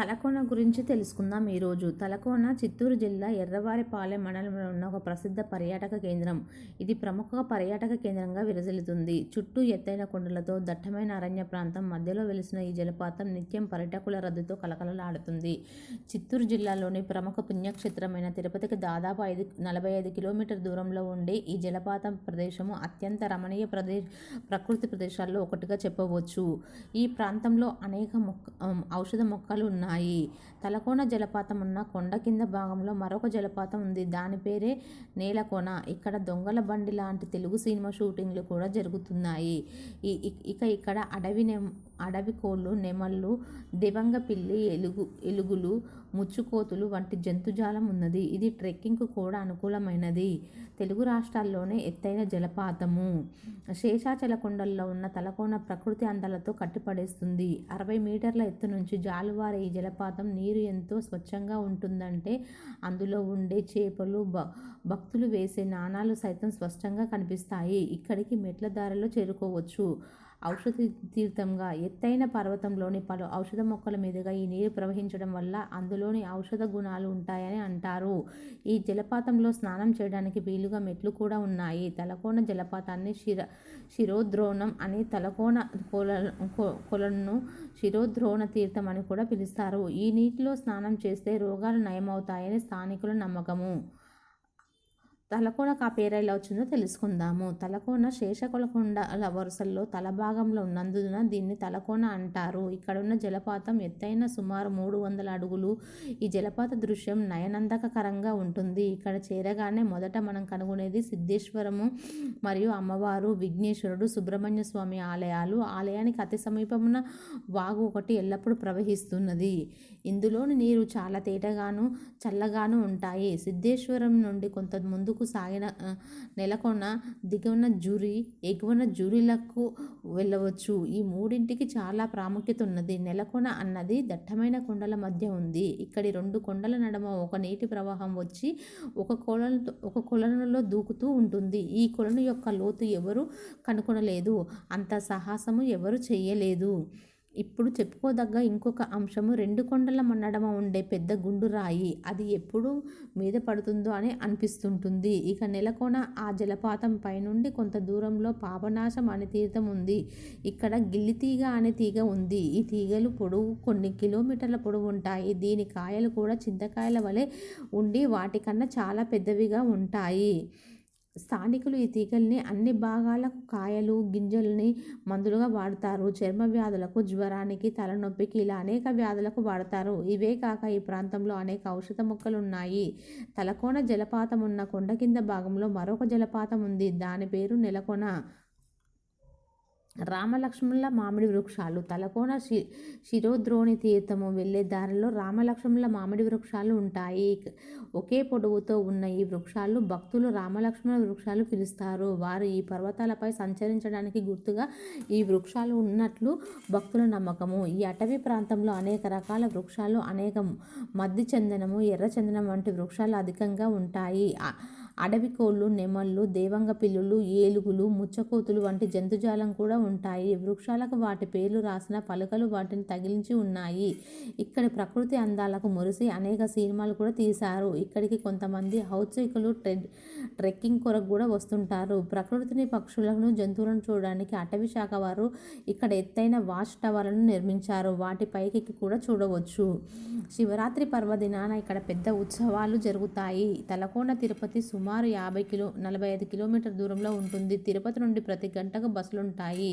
తలకోన గురించి తెలుసుకుందాం ఈరోజు. తలకోన చిత్తూరు జిల్లా ఎర్రవారిపాలెం మండలంలో ఉన్న ఒక ప్రసిద్ధ పర్యాటక కేంద్రం. ఇది ప్రముఖ పర్యాటక కేంద్రంగా విరజిల్లుతుంది. చుట్టూ ఎత్తైన కొండలతో దట్టమైన అరణ్య ప్రాంతం మధ్యలో వెలిసిన ఈ జలపాతం నిత్యం పర్యాటకుల రద్దీతో కలకలలాడుతుంది చిత్తూరు జిల్లాలోని ప్రముఖ పుణ్యక్షేత్రమైన తిరుపతికి దాదాపు ఐదు నలభై ఐదు కిలోమీటర్ దూరంలో ఉండే ఈ జలపాతం ప్రదేశము అత్యంత రమణీయ ప్రదేశ ప్రకృతి ప్రదేశాల్లో ఒకటిగా చెప్పవచ్చు. ఈ ప్రాంతంలో అనేక మొక్క ఔషధ మొక్కలు ఉన్నాయి. తలకోన జలపాతం ఉన్న కొండ కింద భాగంలో మరొక జలపాతం ఉంది. దాని పేరే నేలకోన. ఇక్కడ దొంగల బండి లాంటి తెలుగు సినిమా షూటింగ్లు కూడా జరుగుతున్నాయి. ఇక ఇక్కడ అడవి అడవి కోళ్ళు నెమళ్ళు దివంగ పిల్లి ఎలుగు ఎలుగులు ముచ్చుకోతులు వంటి జంతుజాలం ఉన్నది. ఇది ట్రెక్కింగ్కు కూడా అనుకూలమైనది. తెలుగు రాష్ట్రాల్లోనే ఎత్తైన జలపాతము. శేషాచల కొండల్లో ఉన్న తలకోన ప్రకృతి అందాలతో కట్టిపడేస్తుంది. అరవై మీటర్ల ఎత్తు నుంచి జాలువారే ఈ జలపాతం. నీరు ఎంతో స్వచ్ఛంగా ఉంటుందంటే అందులో ఉండే చేపలు భ భక్తులు వేసే నాణాలు సైతం స్పష్టంగా కనిపిస్తాయి. ఇక్కడికి మెట్ల దారిలో చేరుకోవచ్చు. ఔషధ తీర్థంగా ఎత్తైన పర్వతంలోని పలు ఔషధ మొక్కల మీదుగా ఈ నీరు ప్రవహించడం వల్ల అందులోని ఔషధ గుణాలు ఉంటాయని అంటారు. ఈ జలపాతంలో స్నానం చేయడానికి వీలుగా మెట్లు కూడా ఉన్నాయి. తలకోన జలపాతాన్ని శిర శిరోద్రోణం అని తలకోన కొల కొలను శిరోద్రోణ తీర్థం అని కూడా పిలుస్తారు. ఈ నీటిలో స్నానం చేస్తే రోగాలు నయమవుతాయని స్థానికుల నమ్మకము. తలకోన ఆ పేరు ఎలా వచ్చిందో తెలుసుకుందాము. తలకోన శేషకులకొండల వరుసల్లో తల భాగంలో ఉన్నందున దీన్ని తలకోన అంటారు. ఇక్కడ ఉన్న జలపాతం ఎత్తైన సుమారు మూడు వందల అడుగులు. ఈ జలపాత దృశ్యం నయనందకకరంగా ఉంటుంది. ఇక్కడ చేరగానే మొదట మనం కనుగొనేది సిద్ధేశ్వరము మరియు అమ్మవారు విఘ్నేశ్వరుడు సుబ్రహ్మణ్య స్వామి ఆలయాలు. ఆలయానికి అతి సమీపమున వాగు ఒకటి ఎల్లప్పుడూ ప్రవహిస్తున్నది. ఇందులోని నీరు చాలా తేటగాను చల్లగాను ఉంటాయి. సిద్ధేశ్వరం నుండి కొంత ముందుకు ముందుకు సాగిన నెలకొన్న దిగువన జూరి ఎగువన జూరీలకు వెళ్ళవచ్చు. ఈ మూడింటికి చాలా ప్రాముఖ్యత ఉన్నది. నెలకొన అన్నది దట్టమైన కొండల మధ్య ఉంది. ఇక్కడి రెండు కొండల నడమ ఒక నీటి ప్రవాహం వచ్చి ఒక కొలను ఒక కొలనులో దూకుతూ ఉంటుంది. ఈ కొలను యొక్క లోతు ఎవరు కనుగొనలేదు అంత సాహసము ఎవరు చేయలేదు. ఇప్పుడు చెప్పుకోదగ్గ ఇంకొక అంశము రెండు కొండల నడమ ఉండే పెద్ద గుండు రాయి. అది ఎప్పుడు మీద పడుతుందో అని అనిపిస్తుంటుంది. ఇక నెలకొన ఆ జలపాతం పైనుండి కొంత దూరంలో పాపనాశం అనే తీర్థం ఉంది. ఇక్కడ గిల్లితీగ అనే తీగ ఉంది. ఈ తీగలు పొడవు కొన్ని కిలోమీటర్ల పొడవు ఉంటాయి. దీని కాయలు కూడా చింతకాయల వలె ఉండి వాటికన్నా చాలా పెద్దవిగా ఉంటాయి. స్థానికులు ఈ తీగల్ని అన్ని భాగాలకు కాయలు గింజల్ని మందులుగా వాడతారు. చర్మ వ్యాధులకు జ్వరానికి తలనొప్పికి ఇలా అనేక వ్యాధులకు వాడతారు. ఇవే కాక ఈ ప్రాంతంలో అనేక ఔషధ మొక్కలు ఉన్నాయి. తలకోన జలపాతం ఉన్న కొండ కింద భాగంలో మరొక జలపాతం ఉంది. దాని పేరు నెలకొన. రామలక్ష్మణుల మామిడి వృక్షాలు. తలకోన శి శిరోద్రోణి తీర్థము వెళ్ళే దారిలో రామలక్ష్మణుల మామిడి వృక్షాలు ఉంటాయి. ఒకే పొడవుతో ఉన్న ఈ వృక్షాలు భక్తులు రామలక్ష్మణ వృక్షాలు పిలుస్తారు. వారు ఈ పర్వతాలపై సంచరించడానికి గుర్తుగా ఈ వృక్షాలు ఉన్నట్లు భక్తుల నమ్మకము. ఈ అటవీ ప్రాంతంలో అనేక రకాల వృక్షాలు అనేక మద్ది చందనము ఎర్ర చందనం వంటి వృక్షాలు అధికంగా ఉంటాయి. అడవి కోళ్ళు నెమళ్ళు దేవంగ పిల్లులు ఏలుగులు ముచ్చకోతులు వంటి జంతుజాలం కూడా ఉంటాయి. వృక్షాలకు వాటి పేర్లు రాసిన పలకలు వాటిని తగిలించి ఉన్నాయి. ఇక్కడి ప్రకృతి అందాలకు మురిసి అనేక సినిమాలు కూడా తీశారు. ఇక్కడికి కొంతమంది హౌత్సికులు ట్రెక్కింగ్ కొరకు కూడా వస్తుంటారు. ప్రకృతిని పక్షులను జంతువులను చూడడానికి అటవీ శాఖ వారు ఇక్కడ ఎత్తైన వాచ్ టవర్లను నిర్మించారు. వాటి పైకి కూడా చూడవచ్చు. శివరాత్రి పర్వదినాన ఇక్కడ పెద్ద ఉత్సవాలు జరుగుతాయి. తలకోన తిరుపతి సుమారు యాభై కిలో నలభై ఐదు కిలోమీటర్ దూరంలో ఉంటుంది. తిరుపతి నుండి ప్రతి గంటకు బస్సులుంటాయి.